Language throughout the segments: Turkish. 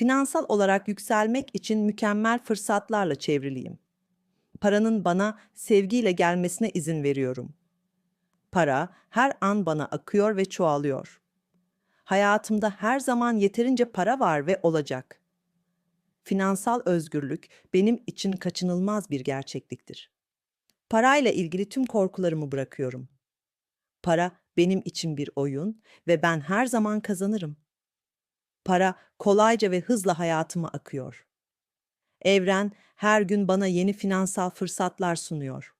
Finansal olarak yükselmek için mükemmel fırsatlarla çevriliyim. Paranın bana sevgiyle gelmesine izin veriyorum. Para her an bana akıyor ve çoğalıyor. Hayatımda her zaman yeterince para var ve olacak. Finansal özgürlük benim için kaçınılmaz bir gerçekliktir. Parayla ilgili tüm korkularımı bırakıyorum. Para benim için bir oyun ve ben her zaman kazanırım. Para kolayca ve hızla hayatıma akıyor. Evren her gün bana yeni finansal fırsatlar sunuyor.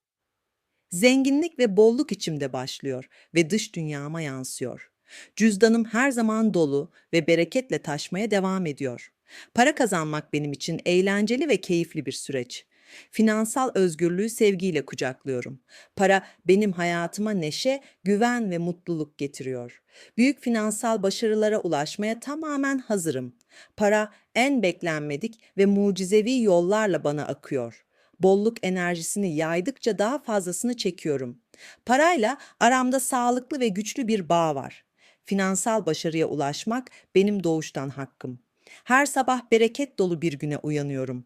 Zenginlik ve bolluk içimde başlıyor ve dış dünyama yansıyor. Cüzdanım her zaman dolu ve bereketle taşmaya devam ediyor. Para kazanmak benim için eğlenceli ve keyifli bir süreç. Finansal özgürlüğü sevgiyle kucaklıyorum. Para benim hayatıma neşe, güven ve mutluluk getiriyor. Büyük finansal başarılara ulaşmaya tamamen hazırım. Para en beklenmedik ve mucizevi yollarla bana akıyor. Bolluk enerjisini yaydıkça daha fazlasını çekiyorum. Parayla aramda sağlıklı ve güçlü bir bağ var. Finansal başarıya ulaşmak benim doğuştan hakkım. Her sabah bereket dolu bir güne uyanıyorum.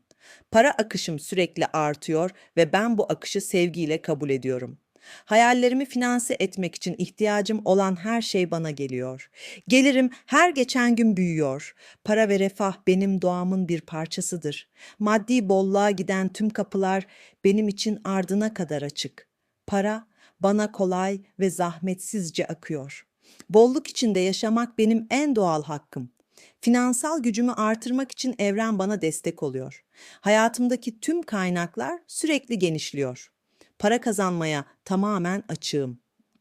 Para akışım sürekli artıyor ve ben bu akışı sevgiyle kabul ediyorum. Hayallerimi finanse etmek için ihtiyacım olan her şey bana geliyor. Gelirim her geçen gün büyüyor. Para ve refah benim doğamın bir parçasıdır. Maddi bolluğa giden tüm kapılar benim için ardına kadar açık. Para bana kolay ve zahmetsizce akıyor. Bolluk içinde yaşamak benim en doğal hakkım. Finansal gücümü artırmak için evren bana destek oluyor. Hayatımdaki tüm kaynaklar sürekli genişliyor. Para kazanmaya tamamen açığım.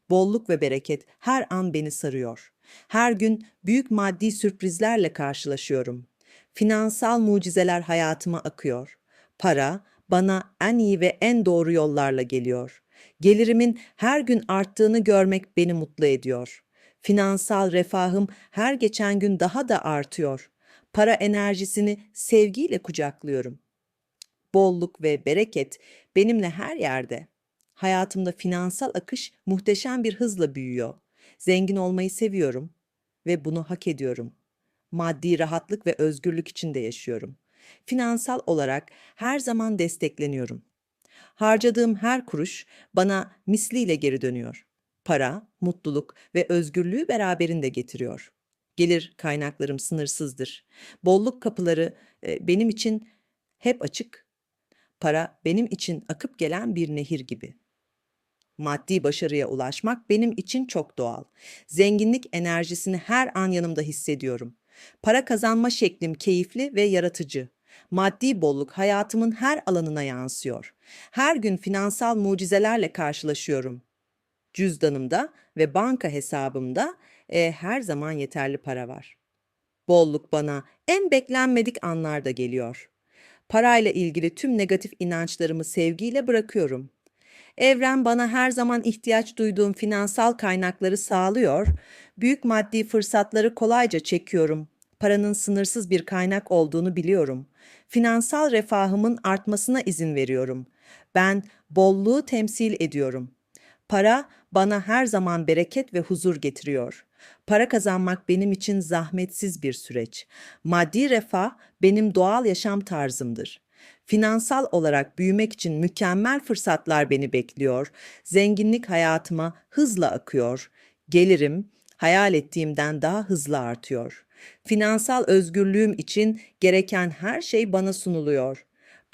Bolluk ve bereket her an beni sarıyor. Her gün büyük maddi sürprizlerle karşılaşıyorum. Finansal mucizeler hayatıma akıyor. Para bana en iyi ve en doğru yollarla geliyor. Gelirimin her gün arttığını görmek beni mutlu ediyor. Finansal refahım her geçen gün daha da artıyor. Para enerjisini sevgiyle kucaklıyorum. Bolluk ve bereket benimle her yerde. Hayatımda finansal akış muhteşem bir hızla büyüyor. Zengin olmayı seviyorum ve bunu hak ediyorum. Maddi rahatlık ve özgürlük içinde yaşıyorum. Finansal olarak her zaman destekleniyorum. Harcadığım her kuruş bana misliyle geri dönüyor. Para, mutluluk ve özgürlüğü beraberinde getiriyor. Gelir kaynaklarım sınırsızdır. Bolluk kapıları e, benim için hep açık. Para benim için akıp gelen bir nehir gibi. Maddi başarıya ulaşmak benim için çok doğal. Zenginlik enerjisini her an yanımda hissediyorum. Para kazanma şeklim keyifli ve yaratıcı. Maddi bolluk hayatımın her alanına yansıyor. Her gün finansal mucizelerle karşılaşıyorum. Cüzdanımda ve banka hesabımda e, her zaman yeterli para var. Bolluk bana en beklenmedik anlarda geliyor. Parayla ilgili tüm negatif inançlarımı sevgiyle bırakıyorum. Evren bana her zaman ihtiyaç duyduğum finansal kaynakları sağlıyor. Büyük maddi fırsatları kolayca çekiyorum. Paranın sınırsız bir kaynak olduğunu biliyorum. Finansal refahımın artmasına izin veriyorum. Ben bolluğu temsil ediyorum. Para bana her zaman bereket ve huzur getiriyor. Para kazanmak benim için zahmetsiz bir süreç. Maddi refah benim doğal yaşam tarzımdır. Finansal olarak büyümek için mükemmel fırsatlar beni bekliyor. Zenginlik hayatıma hızla akıyor. Gelirim hayal ettiğimden daha hızlı artıyor. Finansal özgürlüğüm için gereken her şey bana sunuluyor.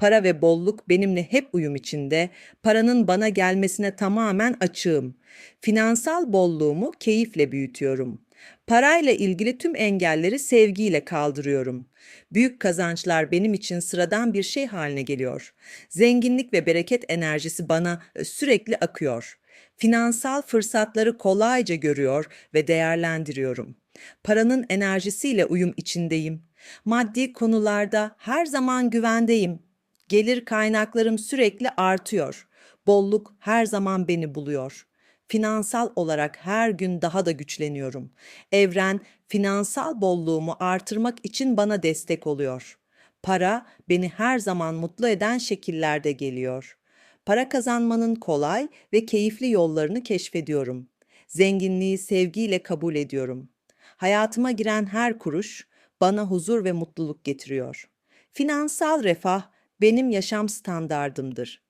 Para ve bolluk benimle hep uyum içinde, paranın bana gelmesine tamamen açığım. Finansal bolluğumu keyifle büyütüyorum. Parayla ilgili tüm engelleri sevgiyle kaldırıyorum. Büyük kazançlar benim için sıradan bir şey haline geliyor. Zenginlik ve bereket enerjisi bana e, sürekli akıyor. Finansal fırsatları kolayca görüyor ve değerlendiriyorum. Paranın enerjisiyle uyum içindeyim. Maddi konularda her zaman güvendeyim. Gelir kaynaklarım sürekli artıyor. Bolluk her zaman beni buluyor. Finansal olarak her gün daha da güçleniyorum. Evren finansal bolluğumu artırmak için bana destek oluyor. Para beni her zaman mutlu eden şekillerde geliyor. Para kazanmanın kolay ve keyifli yollarını keşfediyorum. Zenginliği sevgiyle kabul ediyorum. Hayatıma giren her kuruş bana huzur ve mutluluk getiriyor. Finansal refah benim yaşam standardımdır.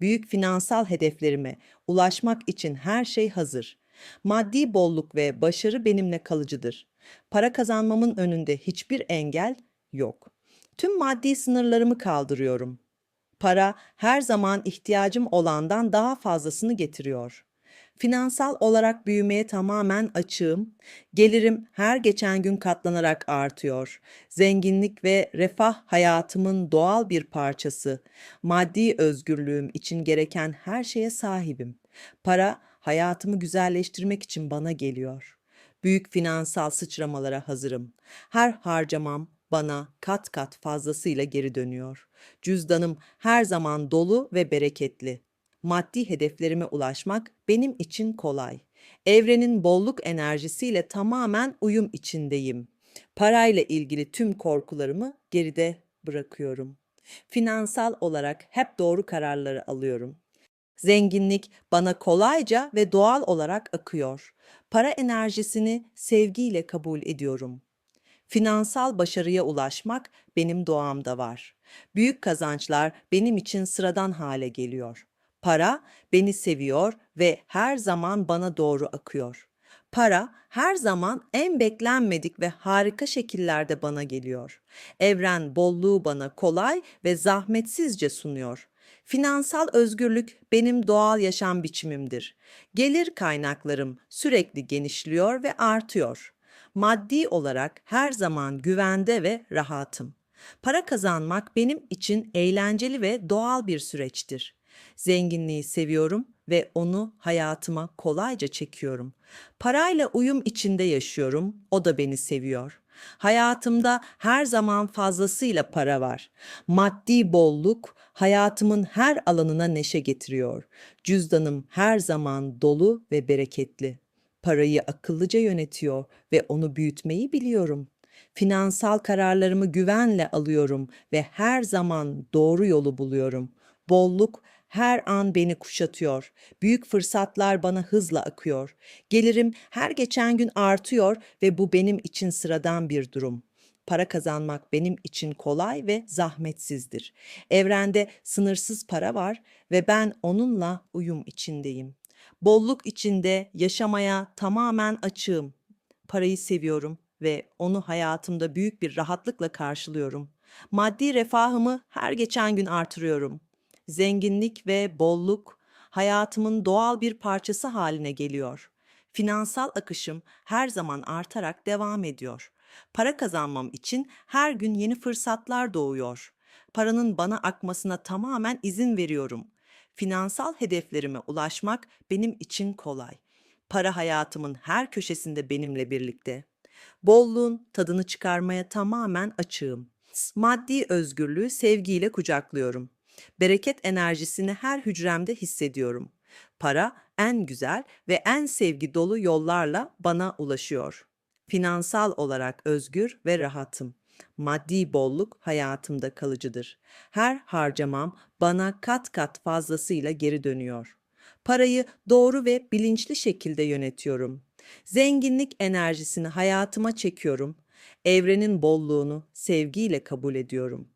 Büyük finansal hedeflerime ulaşmak için her şey hazır. Maddi bolluk ve başarı benimle kalıcıdır. Para kazanmamın önünde hiçbir engel yok. Tüm maddi sınırlarımı kaldırıyorum. Para her zaman ihtiyacım olandan daha fazlasını getiriyor. Finansal olarak büyümeye tamamen açığım. Gelirim her geçen gün katlanarak artıyor. Zenginlik ve refah hayatımın doğal bir parçası. Maddi özgürlüğüm için gereken her şeye sahibim. Para hayatımı güzelleştirmek için bana geliyor. Büyük finansal sıçramalara hazırım. Her harcamam bana kat kat fazlasıyla geri dönüyor. Cüzdanım her zaman dolu ve bereketli. Maddi hedeflerime ulaşmak benim için kolay. Evrenin bolluk enerjisiyle tamamen uyum içindeyim. Parayla ilgili tüm korkularımı geride bırakıyorum. Finansal olarak hep doğru kararları alıyorum. Zenginlik bana kolayca ve doğal olarak akıyor. Para enerjisini sevgiyle kabul ediyorum. Finansal başarıya ulaşmak benim doğamda var. Büyük kazançlar benim için sıradan hale geliyor. Para beni seviyor ve her zaman bana doğru akıyor. Para her zaman en beklenmedik ve harika şekillerde bana geliyor. Evren bolluğu bana kolay ve zahmetsizce sunuyor. Finansal özgürlük benim doğal yaşam biçimimdir. Gelir kaynaklarım sürekli genişliyor ve artıyor. Maddi olarak her zaman güvende ve rahatım. Para kazanmak benim için eğlenceli ve doğal bir süreçtir. Zenginliği seviyorum ve onu hayatıma kolayca çekiyorum. Parayla uyum içinde yaşıyorum, o da beni seviyor. Hayatımda her zaman fazlasıyla para var. Maddi bolluk hayatımın her alanına neşe getiriyor. Cüzdanım her zaman dolu ve bereketli. Parayı akıllıca yönetiyor ve onu büyütmeyi biliyorum. Finansal kararlarımı güvenle alıyorum ve her zaman doğru yolu buluyorum. Bolluk her an beni kuşatıyor. Büyük fırsatlar bana hızla akıyor. Gelirim her geçen gün artıyor ve bu benim için sıradan bir durum. Para kazanmak benim için kolay ve zahmetsizdir. Evrende sınırsız para var ve ben onunla uyum içindeyim. Bolluk içinde yaşamaya tamamen açığım. Parayı seviyorum ve onu hayatımda büyük bir rahatlıkla karşılıyorum. Maddi refahımı her geçen gün artırıyorum. Zenginlik ve bolluk hayatımın doğal bir parçası haline geliyor. Finansal akışım her zaman artarak devam ediyor. Para kazanmam için her gün yeni fırsatlar doğuyor. Paranın bana akmasına tamamen izin veriyorum. Finansal hedeflerime ulaşmak benim için kolay. Para hayatımın her köşesinde benimle birlikte. Bolluğun tadını çıkarmaya tamamen açığım. Maddi özgürlüğü sevgiyle kucaklıyorum. Bereket enerjisini her hücremde hissediyorum. Para en güzel ve en sevgi dolu yollarla bana ulaşıyor. Finansal olarak özgür ve rahatım. Maddi bolluk hayatımda kalıcıdır. Her harcamam bana kat kat fazlasıyla geri dönüyor. Parayı doğru ve bilinçli şekilde yönetiyorum. Zenginlik enerjisini hayatıma çekiyorum. Evrenin bolluğunu sevgiyle kabul ediyorum.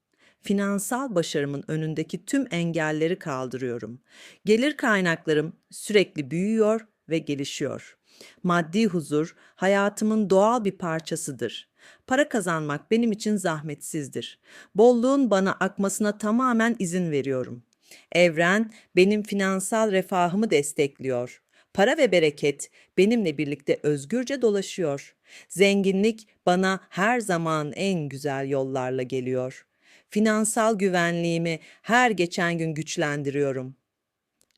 Finansal başarımın önündeki tüm engelleri kaldırıyorum. Gelir kaynaklarım sürekli büyüyor ve gelişiyor. Maddi huzur hayatımın doğal bir parçasıdır. Para kazanmak benim için zahmetsizdir. Bolluğun bana akmasına tamamen izin veriyorum. Evren benim finansal refahımı destekliyor. Para ve bereket benimle birlikte özgürce dolaşıyor. Zenginlik bana her zaman en güzel yollarla geliyor. Finansal güvenliğimi her geçen gün güçlendiriyorum.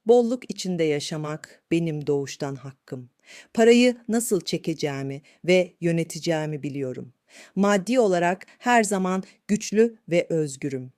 Bolluk içinde yaşamak benim doğuştan hakkım. Parayı nasıl çekeceğimi ve yöneteceğimi biliyorum. Maddi olarak her zaman güçlü ve özgürüm.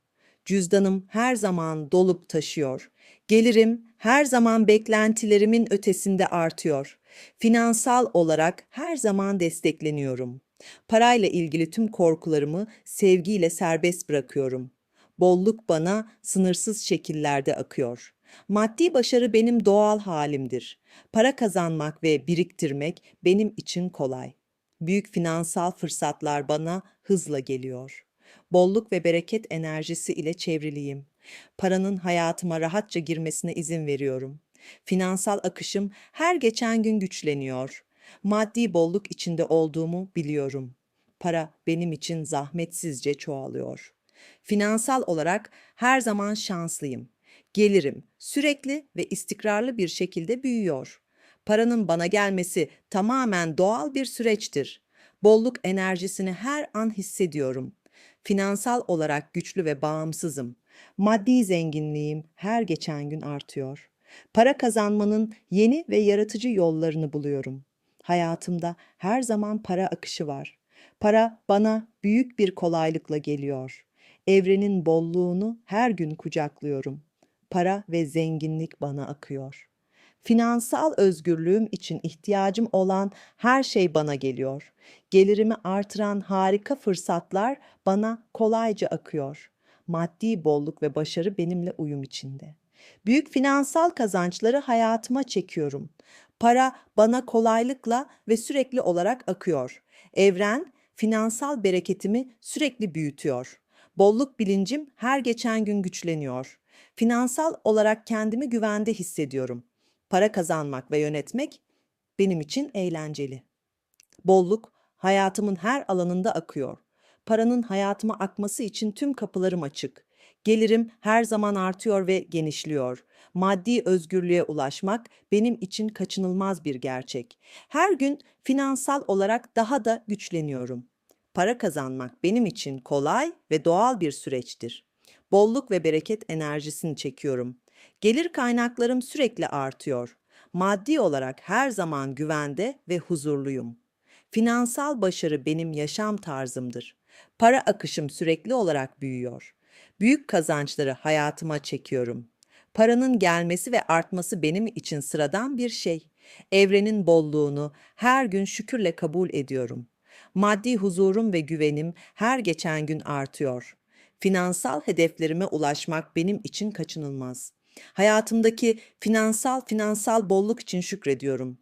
Cüzdanım her zaman dolup taşıyor. Gelirim her zaman beklentilerimin ötesinde artıyor. Finansal olarak her zaman destekleniyorum. Parayla ilgili tüm korkularımı sevgiyle serbest bırakıyorum. Bolluk bana sınırsız şekillerde akıyor. Maddi başarı benim doğal halimdir. Para kazanmak ve biriktirmek benim için kolay. Büyük finansal fırsatlar bana hızla geliyor. Bolluk ve bereket enerjisi ile çevriliyim. Paranın hayatıma rahatça girmesine izin veriyorum. Finansal akışım her geçen gün güçleniyor. Maddi bolluk içinde olduğumu biliyorum. Para benim için zahmetsizce çoğalıyor. Finansal olarak her zaman şanslıyım. Gelirim sürekli ve istikrarlı bir şekilde büyüyor. Paranın bana gelmesi tamamen doğal bir süreçtir. Bolluk enerjisini her an hissediyorum. Finansal olarak güçlü ve bağımsızım. Maddi zenginliğim her geçen gün artıyor. Para kazanmanın yeni ve yaratıcı yollarını buluyorum. Hayatımda her zaman para akışı var. Para bana büyük bir kolaylıkla geliyor. Evrenin bolluğunu her gün kucaklıyorum. Para ve zenginlik bana akıyor. Finansal özgürlüğüm için ihtiyacım olan her şey bana geliyor. Gelirimi artıran harika fırsatlar bana kolayca akıyor. Maddi bolluk ve başarı benimle uyum içinde. Büyük finansal kazançları hayatıma çekiyorum. Para bana kolaylıkla ve sürekli olarak akıyor. Evren finansal bereketimi sürekli büyütüyor. Bolluk bilincim her geçen gün güçleniyor. Finansal olarak kendimi güvende hissediyorum. Para kazanmak ve yönetmek benim için eğlenceli. Bolluk hayatımın her alanında akıyor. Paranın hayatıma akması için tüm kapılarım açık. Gelirim her zaman artıyor ve genişliyor. Maddi özgürlüğe ulaşmak benim için kaçınılmaz bir gerçek. Her gün finansal olarak daha da güçleniyorum. Para kazanmak benim için kolay ve doğal bir süreçtir. Bolluk ve bereket enerjisini çekiyorum. Gelir kaynaklarım sürekli artıyor. Maddi olarak her zaman güvende ve huzurluyum. Finansal başarı benim yaşam tarzımdır. Para akışım sürekli olarak büyüyor. Büyük kazançları hayatıma çekiyorum. Paranın gelmesi ve artması benim için sıradan bir şey. Evrenin bolluğunu her gün şükürle kabul ediyorum. Maddi huzurum ve güvenim her geçen gün artıyor. Finansal hedeflerime ulaşmak benim için kaçınılmaz. Hayatımdaki finansal finansal bolluk için şükrediyorum.